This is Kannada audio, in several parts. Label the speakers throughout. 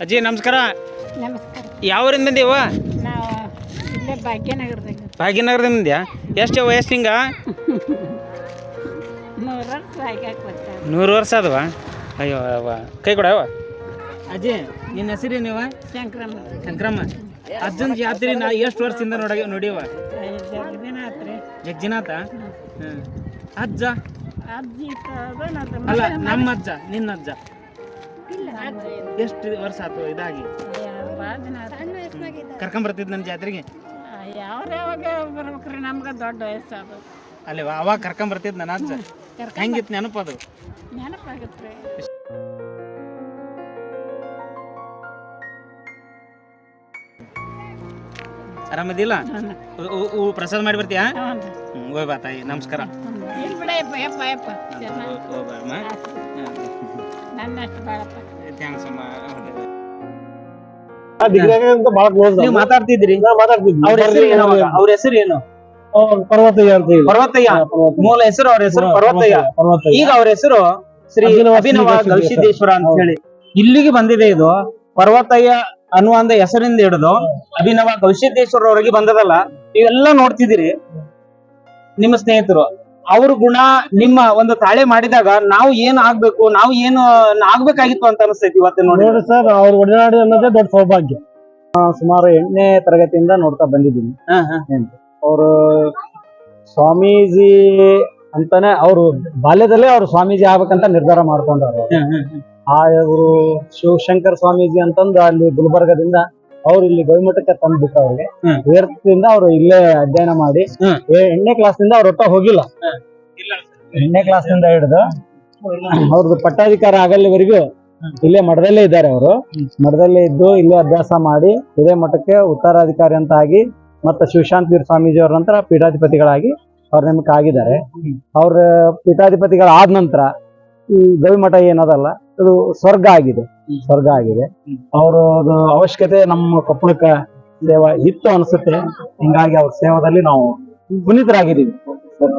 Speaker 1: ಅಜ್ಜಿ ನಮಸ್ಕಾರ.
Speaker 2: ನಮಸ್ಕಾರ.
Speaker 1: ಯಾವೂರಿಂದ ಬಂದೀವ
Speaker 2: ನಾವು ಇಲ್ಲೇ ಭಾಗ್ಯನಗರದಾಗ
Speaker 1: ಭಾಗ್ಯನಗರದಿಂದ. ಬಂದ್ಯಾ ಎಷ್ಟು ವಯಸ್ಸು ಹಿಂಗ
Speaker 2: ಮೂರು ವರ್ಷ ಆಗ್ಯಾಕ ಬರ್ತಾರೆ
Speaker 1: ನೂರು ವರ್ಷ ಅದವ ಅಯ್ಯೋ ಅವ್ವ ಕೈ ಕೊಡವ ಅಜ್ಜಿ ನಿನ್ನ ಹೆಸರೇನಿವ
Speaker 2: ಶಂಕ್ರಮ್ಮ.
Speaker 1: ಶಂಕ್ರಮ್ಮ. ಅಜ್ಜನ ಜಾತ್ರೆ ನಾ ಎಷ್ಟು ವರ್ಷದಿಂದ ನೋಡ ನೋಡಿವ
Speaker 2: ಜಗ್ ದಿನ ಆತ್ರಿ
Speaker 1: ಯಜ್ಜಿನಾಥ ಹ್ಞೂ ಅಜ್ಜ?
Speaker 2: ಅಜ್ಜಿ
Speaker 1: ಅಲ್ಲ ನಮ್ಮ ಅಜ್ಜ ನಿನ್ನ ಅಜ್ಜ ಎಷ್ಟು ವರ್ಷ ಆತು ಇದಾಗಿ? ಕರ್ಕೊಂಬರ್ತಿದ್ ನನ್ನ ಜಾತ್ರೆಗೆ?
Speaker 2: ಯಾವ ಯಾವಾಗ ಬರ್ಬೇಕ್ರಿ ನಮ್ಗೆ ದೊಡ್ಡ ವಯಸ್ಸಾದ
Speaker 1: ಅಲ್ಲೇ ಅವಾಗ ಕರ್ಕೊಂಬರ್ತಿದ್ ನನ್ನ ಅಜ್ಜ ಹೆಂಗಿತ್ತು ನೆನಪು ಅದು?
Speaker 2: ನೆನಪಾಗತ್ರಿ.
Speaker 1: ಆರಾಮದಿಲ್ಲ? ಉ- ಪ್ರಸಾದ ಮಾಡಿ ಬರ್ತೀಯಾ? ಹೋಯ್ ಬಾ ತಾಯಿ ನಮಸ್ಕಾರ.
Speaker 2: ನನ್ನ ಅಷ್ಟು ಬಾಳಪ್ಪ.
Speaker 1: ಥ್ಯಾಂಕ್ಸ್ ಅಮ್ಮ
Speaker 3: ಅಂತ ಬಹಳ ಕ್ಲೋಸ್
Speaker 1: ನೀವು ಮಾತಾಡ್ತಿದ್ರಿ ಅವ್ರ ಹೆಸರು ಏನು? ಅವ್ರ ಹೆಸರು ಏನು?
Speaker 3: ಪರ್ವತಯ್ಯ ಅಂತ ಹೇಳಿ.
Speaker 1: ಪರ್ವತಯ್ಯ. ಮೂಲ ಹೆಸರು ಅವ್ರ ಹೆಸರು ಪರ್ವತಯ್ಯ ಈಗ ಅವ್ರ ಹೆಸರು ಶ್ರೀ
Speaker 3: ಅಭಿನವ
Speaker 1: ಗವಿಸಿದ್ದೇಶ್ವರ ಅಂತ ಹೇಳಿ. ಇಲ್ಲಿಗೆ ಬಂದಿದೆ ಇದು. ಪರ್ವತಯ್ಯ ಅನ್ನುವಂತ ಹೆಸರಿಂದ ಹಿಡಿದು ಅಭಿನವ ಗವಿಸಿದ್ದೇಶ್ವರವರೆಗೆ ಬಂದದಲ್ಲ. ಇವೆಲ್ಲ ನೋಡ್ತಿದ್ದೀರಿ. ನಿಮ್ಮ ಸ್ನೇಹಿತರು. ಅವ್ರ ಗುಣ ನಿಮ್ಮ ಒಂದು ತಾಳೆ ಮಾಡಿದಾಗ ನಾವು ಏನ್ ಆಗ್ಬೇಕು ನಾವು ಏನು ಆಗ್ಬೇಕಾಗಿತ್ತು ಅಂತ ಅನಿಸ್ತೈತಿ ಇವತ್ತು ನೋಡಿ.
Speaker 3: ನೋಡಿ ಸರ್ ಅವ್ರ ಒಡನಾಡಿ ಅನ್ನೋದೇ ದೊಡ್ಡ ಸೌಭಾಗ್ಯ. ಸುಮಾರು ಎಂಟನೇ ತರಗತಿಯಿಂದ ನೋಡ್ತಾ ಬಂದಿದ್ದೀನಿ.
Speaker 1: ಹಾ, ಹಾ.
Speaker 3: ಅವರು ಸ್ವಾಮೀಜಿ ಅಂತಾನೆ ಅವರು ಬಾಲ್ಯದಲ್ಲೇ ಅವ್ರು ಸ್ವಾಮೀಜಿ ಆಗ್ಬೇಕಂತ ನಿರ್ಧಾರ ಮಾಡ್ಕೊಂಡವ್ರು. ಆ ಇವರು ಶಿವಶಂಕರ್ ಸ್ವಾಮೀಜಿ ಅಂತಂದು ಅಲ್ಲಿ ಗುಲ್ಬರ್ಗದಿಂದ ಅವ್ರು ಇಲ್ಲಿ ಗವಿಮಠಕ್ಕೆ ತಂದ್ಬಿಟ್ಟು ಅವ್ರಿಗೆ ವೇರ್ತಿಂದ ಅವ್ರು ಇಲ್ಲೇ ಅಧ್ಯಯನ ಮಾಡಿ
Speaker 1: ಎಣ್ಣೆ
Speaker 3: ಕ್ಲಾಸ್ ಎಂಟನೇ ಕ್ಲಾಸ್ನಿಂದ ಅವ್ರ ಒಟ್ಟ ಹೋಗಿಲ್ಲ. ಎಂಟನೇ ಕ್ಲಾಸ್ನಿಂದ ಹಿಡಿದು ಅವ್ರದ್ದು ಪಟ್ಟಾಧಿಕಾರ ಆಗಲ್ಲಿವರೆಗೂ ಇಲ್ಲೇ ಮಠದಲ್ಲೇ ಇದ್ದಾರೆ ಅವರು. ಮಠದಲ್ಲೇ ಇದ್ದು ಇಲ್ಲೇ ಅಭ್ಯಾಸ ಮಾಡಿ ಇದೇ ಮಠಕ್ಕೆ ಉತ್ತರಾಧಿಕಾರಿ ಅಂತ ಆಗಿ ಮತ್ತೆ ಶಿವಶಾಂತ ಸ್ವಾಮೀಜಿ ಅವ್ರ ನಂತರ ಪೀಠಾಧಿಪತಿಗಳಾಗಿ ಅವ್ರ ನೇಮಕ ಆಗಿದ್ದಾರೆ. ಅವ್ರ ಪೀಠಾಧಿಪತಿಗಳಾದ ನಂತರ ಈ ಗವಿಮಠ ಏನದಲ್ಲ ಇದು ಸ್ವರ್ಗ ಆಗಿದೆ. ಸ್ವರ್ಗ ಆಗಿದೆ. ಅವರು ಅದು ಅವಶ್ಯಕತೆ ನಮ್ಮ ಕೊಪ್ಪಳಕ್ಕೆ ಸೇವಾ ಇತ್ತು ಅನ್ಸುತ್ತೆ. ಹಿಂಗಾಗಿ ಅವ್ರ ಸೇವಾದಲ್ಲಿ ನಾವು ಪುನೀತರಾಗಿದ್ದೀವಿ.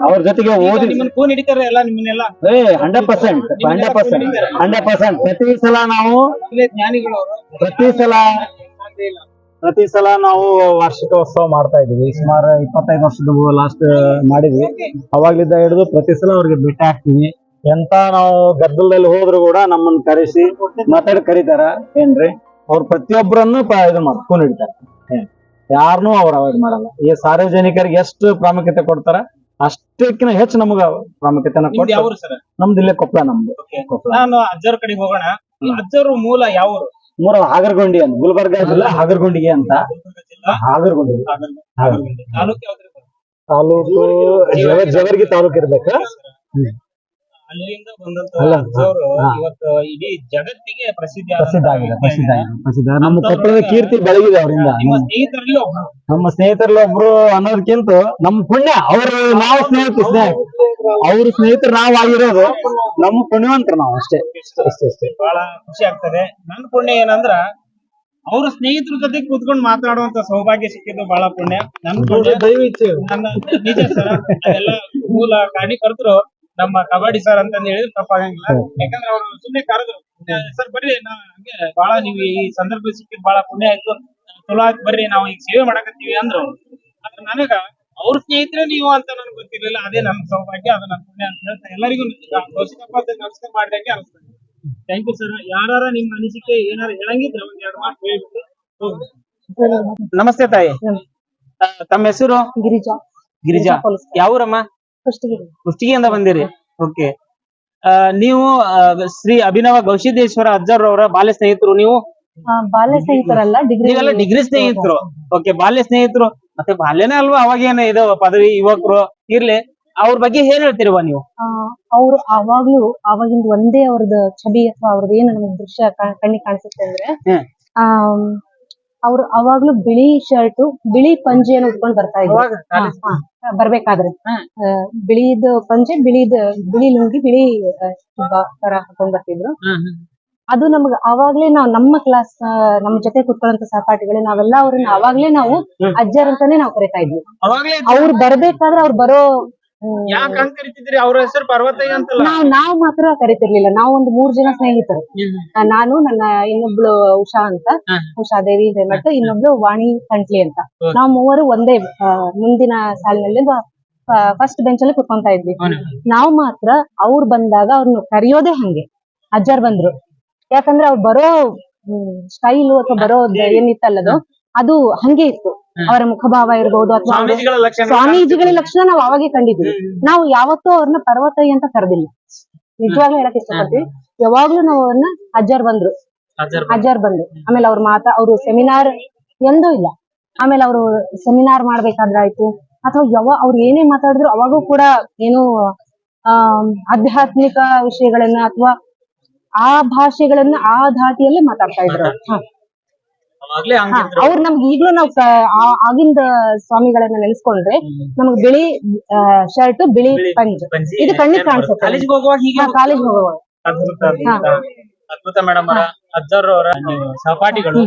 Speaker 3: ಅವ್ರ ಜೊತೆಗೆ ಓದಿ
Speaker 1: ನಿಮ್ಮನ್ನ ಫೋನ್ ಹಿಡಿತಾರೆ ಎಲ್ಲ ನಿಮ್ಮನ್ನೆಲ್ಲ?
Speaker 3: ಏ hundred percent hundred percent hundred percent ಪ್ರತಿ ಸಲ ನಾವು ಪ್ರತಿ ಸಲ ಪ್ರತಿ ಸಲ ನಾವು ವಾರ್ಷಿಕೋತ್ಸವ ಮಾಡ್ತಾ ಇದೀವಿ ಸುಮಾರು ಇಪ್ಪತ್ತೈದು ವರ್ಷದ ಲಾಸ್ಟ್ ಮಾಡಿದ್ವಿ. ಅವಾಗ್ಲಿದ್ದ ಹಿಡಿದು ಪ್ರತಿ ಸಲ ಅವ್ರಿಗೆ ಭೇಟಿ ಆಗ್ತೀವಿ. ಎಂತ ನಾವು ಗದ್ದಲದಲ್ಲಿ ಹೋದ್ರು ಕೂಡ ನಮ್ಮನ್ನ ಕರೆಸಿ ಮಾತಾಡಿ ಕರೀತಾರ. ಏನ್ರಿ? ಅವ್ರು ಪ್ರತಿಯೊಬ್ಬರನ್ನು ಪ- ಇದು ಮಾಡ್ಕೊಂಡು ಹಿಡಿತಾರೆ ಯಾರನ್ನೂ ಅವ್ರು ಅವಾಯ್ಡ್ ಮಾಡಲ್ಲ. ಈ ಸಾರ್ವಜನಿಕರಿಗೆ ಎಷ್ಟು ಪ್ರಾಮುಖ್ಯತೆ ಕೊಡ್ತಾರ ಅಷ್ಟಕ್ಕಿಂತ ಹೆಚ್ಚು ನಮಗ ಪ್ರಾಮುಖ್ಯತೆನ
Speaker 1: ನಿಮ್ದು
Speaker 3: ಇಲ್ಲೇ ಕೊಪ್ಪಳ ನಮ್ದು. ಕೊಪ್ಪಳ
Speaker 1: ನಾನು ಅಜ್ಜರ ಕಡೆಗೆ ಹೋಗೋಣ. ಅಜ್ಜರು ಮೂಲ ಯಾವ
Speaker 3: ಮೂರ ಹಾಗರಗೊಂಡಿ ಅಂತ. ಗುಲ್ಬರ್ಗ ಜಿಲ್ಲಾ ಹಾಗರಗೊಂಡಿಗೆ ಅಂತ. ಹಾಗರಗೊಂಡಿ.
Speaker 1: ತಾಲೂಕು
Speaker 3: ಜವರ್ಗಿ ತಾಲೂಕು ಇರ್ಬೇಕ
Speaker 1: ಅಲ್ಲಿಂದ ಬಂದಂತ ಇವತ್ತು ಇಡೀ ಜಗತ್ತಿಗೆ ಪ್ರಸಿದ್ಧಿ
Speaker 3: ಪ್ರಸಿದ್ಧ ಆಗಿದೆ. ಪ್ರಸಿದ್ಧ ಆಗಿದೆ. ಪ್ರಸಿದ್ಧ ನಮ್ಮ ಕೊಪ್ಪಳದ ಕೀರ್ತಿ ಬೆಳಗಿದೆ ಅವರಿಂದ.
Speaker 1: ನಿಮ್ಮ ಸ್ನೇಹಿತರಲ್ಲಿ ಒಬ್ರು.
Speaker 3: ನಮ್ಮ ಸ್ನೇಹಿತರಲ್ಲಿ ಒಬ್ರು ಅನ್ನೋದಕ್ಕಿಂತ ನಮ್ಮ ಪುಣ್ಯ ಅವರು ನಾವು ಸ್ನೇಹಿತರು ಸ್ನೇಹ. ಅವ್ರ ಸ್ನೇಹಿತರು ನಾವು ಆಗಿರೋದು ನಮ್ಮ ಪುಣ್ಯವಂತರು ನಾವು ಅಷ್ಟೇ ಅಷ್ಟೇ ಅಷ್ಟೇ
Speaker 1: ಬಹಳ ಖುಷಿ ಆಗ್ತದೆ. ನನ್ನ ಪುಣ್ಯ ಏನಂದ್ರ ಅವ್ರ ಸ್ನೇಹಿತರ ಜೊತೆ ಕೂತ್ಕೊಂಡು ಮಾತಾಡುವಂತ ಸೌಭಾಗ್ಯ ಸಿಕ್ಕಿದ್ದು ಬಹಳ ಪುಣ್ಯ. ನನ್ನ ಪುಣ್ಯ ನನ್ನ ನಿಜ ಸರ್ ಅದೆಲ್ಲ ಮೂಲ ಕಾರಣೀಕರ್ತರು ನಮ್ಮ ಕಬಡ್ಡಿ ಸರ್ ಅಂತ ಹೇಳಿದ್ರು ತಪ್ಪಾಗಂಗಿಲ್ಲ ಯಾಕಂದ್ರೆ ಅವ್ರು ಸುಮ್ನೆ ಕರೆದ್ರು. ಸರ್ ಬರ್ರಿ ನಾ ಹಂಗೆ ಬಹಳ ನೀವು ಈ ಸಂದರ್ಭ ಸಿಕ್ಕಿದ್ ಬಹಳ ಪುಣ್ಯ ಆಯ್ತು. ಚಲೋ ಆಯ್ತು ಬರ್ರಿ ನಾವು ಈಗ ಸೇವೆ ಮಾಡಕತ್ತೀವಿ ಅಂದ್ರು ಆದ್ರೆ ನನಗ ಅವ್ರ ಸ್ನೇಹಿತರೆ ನೀವು ಅಂತ ನನಗೆ ಗೊತ್ತಿರಲಿಲ್ಲ. ಅದೇ ನನ್ನ ಸೌಭಾಗ್ಯ ಅದು ನನ್ನ ಪುಣ್ಯ ಅಂತ ಹೇಳ್ತಾ ಎಲ್ಲರಿಗೂ ನಮಸ್ಕಾರ. ಮಾಡಿದಂಗೆ ಅನಿಸ್ತದೆ ಥ್ಯಾಂಕ್ ಯು ಸರ್ ಯಾರ ನಿಮ್ಮ ಅನಿಸಿಕೆ ಏನಾರ ಹೇಳಂಗಿದ್ರೆ ಒಂದ್ ಎರಡು ಮಾತು ಹೇಳ್ಬಿಟ್ಟು ನಮಸ್ತೆ ತಾಯಿ. ತಮ್ಮ ಹೆಸರು?
Speaker 2: ಗಿರಿಜಾ.
Speaker 1: ಗಿರಿಜಾ. ಯಾವೂರಮ್ಮ
Speaker 2: ಕುಷ್ಟಗಿರಿ
Speaker 1: ಕುಷ್ಟಗಿಯಿಂದ ಬಂದಿರಿ? ಓಕೆ. ನೀವು ಶ್ರೀ ಅಭಿನವ ಗೌಶಿದೇಶ್ವರ ಅಜ್ಜರವರ ಬಾಲ್ಯ ಸ್ನೇಹಿತರು ನೀವು?
Speaker 2: ಬಾಲ್ಯ ಸ್ನೇಹಿತರಲ್ಲ ಡಿಗ್ರಿ
Speaker 1: ನೀವೆಲ್ಲ ಡಿಗ್ರಿ ಸ್ನೇಹಿತರು. ಓಕೆ ಬಾಲ್ಯ ಸ್ನೇಹಿತರು. ಮತ್ತೆ ಬಾಲ್ಯನೇ ಅಲ್ವಾ? ಅವಾಗೇನ ಇದು ಪದವಿ ಯುವಕರು? ಇರ್ಲಿ. ಅವ್ರ ಬಗ್ಗೆ ಏನ್ ಹೇಳ್ತಿರುವ ನೀವು?
Speaker 4: ಅವ್ರು ಅವಾಗ್ಲೂ ಅವಾಗಿಂದ ಒಂದೇ ಅವ್ರದ್ದು ಛಬಿ ಅಥವಾ ಅವ್ರದ್ದು ಏನು ನಮ್ಗೆ ದೃಶ್ಯ ಕಣ್ಣಿಗೆ ಕಾಣಿಸುತ್ತೆ ಅಂದ್ರೆ. ಆಮ್, ಅವ್ರು ಅವಾಗ್ಲೂ ಬಿಳಿ ಶರ್ಟ್ ಬಿಳಿ ಪಂಜೆಯನ್ನು ಉಟ್ಕೊಂಡು ಬರ್ತಾ ಇದ್ರು. ಬರ್ಬೇಕಾದ್ರೆ. ಬಿಳಿದ ಪಂಜೆ ಬಿಳಿದ ಬಿಳಿ ಲುಂಗಿ ಬಿಳಿ ತರ ಹಾಕೊಂಡ್ ಬರ್ತಿದ್ರು. ಅದು ನಮ್ಗ ಅವಾಗ್ಲೇ ನಾವ್ ನಮ್ಮ ಕ್ಲಾಸ್ ನಮ್ಮ ಜೊತೆ ಕುತ್ಕೊಳ್ಳಂತ ಸಹಪಾಠಿಗಳು ನಾವೆಲ್ಲ ಅವ್ರನ್ನ ಅವಾಗ್ಲೇ ನಾವು. ಅಜ್ಜರ್ ಅಂತಾನೆ ನಾವು ಕರಿತಾ ಇದ್ವಿ. ಅವ್ರು ಬರ್ಬೇಕಾದ್ರೆ ಅವ್ರು ಬರೋ
Speaker 1: ಕರಿತಿದ್ರಿ ಅವ್ರ ಹೆಸರು ಪರ್ವತಯ್ಯ ಅಂತಲ್ಲ.
Speaker 4: ನಾವ್ ನಾವ್ ಮಾತ್ರ ಕರಿತಿರ್ಲಿಲ್ಲ. ನಾವ್ ಒಂದು ಮೂರ್ ಜನ ಸ್ನೇಹಿತರು. ಆ, ನಾನು ನನ್ನ ಇನ್ನೊಬ್ಳು ಉಷಾ ಅಂತ.
Speaker 1: ಹ.
Speaker 4: ಉಷಾ ದೇವಿ ಮತ್ತು ಇನ್ನೊಬ್ಳು ವಾಣಿ ಕಂಟ್ಲಿ ಅಂತ.
Speaker 1: ನಾವ್
Speaker 4: ನಾವು ಮೂವರು ಒಂದೇ ಆ, ಮುಂದಿನ ಸಾಲಿನಲ್ಲಿ ಫಸ್ಟ್ ಬೆಂಚ್ ಅಲ್ಲಿ ಕುತ್ಕೊಂತಾ ಇದ್ವಿ. ನಾವ್ ಮಾತ್ರ ಅವ್ರು ಬಂದಾಗ ಅವ್ರನ್ನ ಕರೆಯೋದೇ ಹಂಗೆ. ಅಜ್ಜಾರ್ ಬಂದ್ರು. ಯಾಕಂದ್ರೆ ಅವ್ರು ಬರೋ ಸ್ಟೈಲು ಅಥವಾ ಬರೋ ಏನಿತ್ತಲ್ಲದು ಅದು ಹಂಗೆ ಇತ್ತು. ಅವರ ಮುಖಭಾವ ಇರ್ಬೋದು ಅಥವಾ
Speaker 1: ಸ್ವಾಮೀಜಿಗಳ ಲಕ್ಷಣ
Speaker 4: ನಾವು ಅವಾಗೆ ಕಂಡಿದ್ದೀವಿ. ನಾವು ಯಾವತ್ತೂ ಅವ್ರನ್ನ ಪರ್ವತೈ ಅಂತ ಕರೆದಿಲ್ಲ. ನಿಜವಾಗ್ಲೂ ಹೇಳಕ್ ಇಷ್ಟಪಡ್ತೀವಿ ಯಾವಾಗ್ಲೂ ನಾವು ಅವ್ರನ್ನ ಅಜ್ಜರ್ ಬಂದ್ರು.
Speaker 1: ಅಜ್ಜರ್
Speaker 4: ಅಜ್ಜಾರ್ ಬಂದ್ರು. ಆಮೇಲೆ ಅವ್ರ ಮಾತಾ ಅವ್ರು ಸೆಮಿನಾರ್ ಎಂದೂ ಇಲ್ಲ. ಆಮೇಲೆ ಅವರು ಸೆಮಿನಾರ್ ಮಾಡ್ಬೇಕಾದ್ರಾಯ್ತು. ಅಥವಾ ಯಾವ ಅವ್ರು ಏನೇ ಮಾತಾಡಿದ್ರು ಅವಾಗೂ ಕೂಡ ಏನು ಆ ಆಧ್ಯಾತ್ಮಿಕ ವಿಷಯಗಳನ್ನ ಅಥವಾ ಆ ಭಾಷೆಗಳನ್ನ ಆ ಧಾಟಿಯಲ್ಲೇ ಮಾತಾಡ್ತಾ ಇದ್ರು. ಅವ್ರು. ನಮ್ಗೆ ಈಗ್ಲೂ ನಾವು ಆಗಿಂದ ಸ್ವಾಮಿಗಳನ್ನ ನೆನೆಸ್ಕೊಂಡ್ರೆ ನಮ್ಗೆ ಬಿಳಿ ಶರ್ಟ್ ಬಿಳಿ ಪಂಚ್ ಇದು ಕಣ್ಣಿಗೆ ಕಾಣಿಸುತ್ತೆ. ಕಾಲೇಜ್ ಹೋಗುವಾಗ
Speaker 1: ಅದ್ಭುತ ಅದ್ಭುತ. ಅದ್ಭುತ ಮೇಡಮ್ ಅವರ. ಅಜ್ಜರ್ ಅವರ. ಸಹಪಾಠಿಗಳು.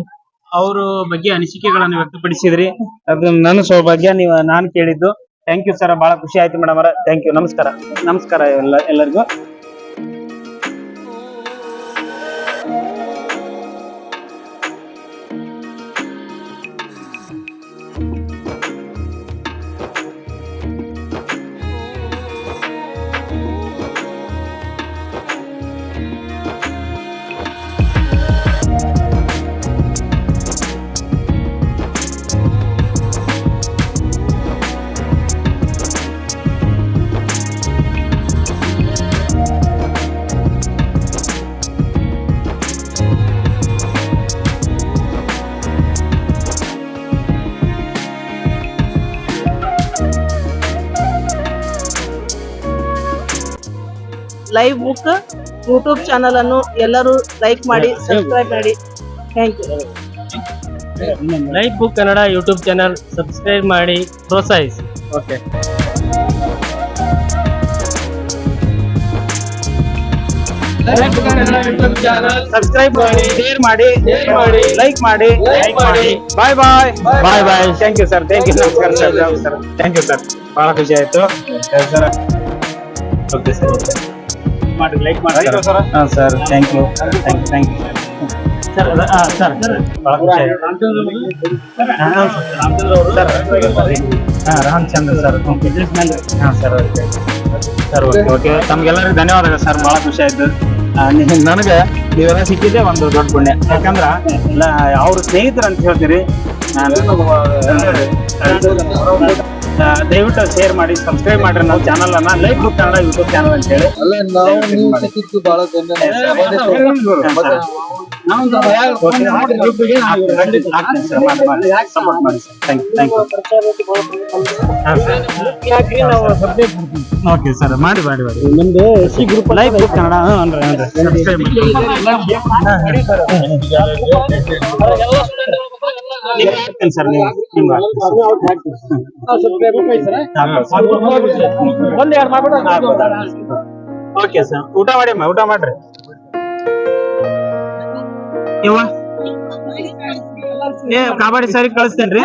Speaker 1: ಅವ್ರ ಬಗ್ಗೆ ಅನಿಸಿಕೆಗಳನ್ನು ವ್ಯಕ್ತಪಡಿಸಿದ್ರಿ. ಅದು ನನ್ನ ಸೌಭಾಗ್ಯ ನೀವು ನಾನು ಕೇಳಿದ್ದು. ಥ್ಯಾಂಕ್ ಯು ಸರ್ ಬಹಳ ಖುಷಿ ಆಯ್ತು ಮೇಡಮ್ ಅವರ. ಥ್ಯಾಂಕ್ ಯು ನಮಸ್ಕಾರ. ನಮಸ್ಕಾರ ಎಲ್ಲ ಎಲ್ಲರಿಗೂ.
Speaker 5: ಲೈವ್ ಬುಕ್ ಯೂಟ್ಯೂಬ್ ಚಾನಲ್ ಅನ್ನು ಎಲ್ಲರೂ ಲೈಕ್ ಮಾಡಿ ಸಬ್ಸ್ಕ್ರೈಬ್ ಮಾಡಿ. Thank you
Speaker 6: life book Kannada YouTube channel subscribe ಮಾಡಿ ಪ್ರೋತ್ಸಾಹಿಸಿ.
Speaker 1: ಓಕೆ ಸಬ್ಸ್ಕ್ರೈಬ್ ಮಾಡಿ ಶೇರ್ ಮಾಡಿ ಮಾಡಿ ಲೈಕ್ ಮಾಡಿ ಲೈಕ್ ಮಾಡಿ. Bye bye bye bye thank you sir thank you ನಮಸ್ಕಾರ ಸರ್ ಥ್ಯಾಂಕ್ ಯು ಸರ್ ಬಹಳ ಖುಷಿ ಆಯ್ತು ಸರ್ ಓಕೆ ಸರ್ ಮಾಡಿ ಲೈಕ್ ಮಾಡಿ. ಸರ್ ಹಾಂ sir thank you thank you thank you sir ಹಾಂ ಸರ್ ಬಹಳ ಹಾಂ ರಾಮಚಂದ್ರ ಸರ್ ರಾಮಚಂದ್ರ ಸರ್ ಹಾಂ sir okay sir okay okay ತಮ್ಗೆಲ್ಲರಿಗೂ ಧನ್ಯವಾದಗಳು ಸರ್ ಭಾಳ ಖುಷಿ ಆಯ್ತು. ನನಗೆ ನೀವೆಲ್ಲ ಸಿಕ್ಕಿದ್ದೆ ಒಂದು ದೊಡ್ಡ ಪುಣ್ಯ. ಯಾಕಂದ್ರ ಅವ್ರ ಸ್ನೇಹಿತರು ಅಂತ ಹೇಳ್ತೀರಿ. ನಾನು ದಯವಿಟ್ಟು ಶೇರ್ ಮಾಡಿ ಸಬ್ಸ್ಕ್ರೈಬ್ ಮಾಡ್ರಿ ನಾವು ಚಾನಲ್ ಅನ್ನ. Like book Kannada YouTube channel ಅಂತ ಹೇಳಿ.
Speaker 7: ಅಲ್ಲ ನಾವು ನೀವು ಸಿಕ್ಕಿದ್ದು ಬಹಳ
Speaker 1: ಮಾಡಿ ಓಕೆ ಸರ್. ಮಾಡಿ ಮಾಡಿ ಮಾಡಿ.
Speaker 3: ನಿಮ್ದು C group
Speaker 1: live book Kannada. ಹ್ಞೂ ಹ್ಞೂ ಓಕೆ ಸರ್ ಊಟ ಮಾಡಿ ಅಮ್ಮ ಊಟ ಮಾಡ್ರಿ. ಇವ ಏ ಸರಿ ಕಳಿಸ್ತೇನ್ರಿ?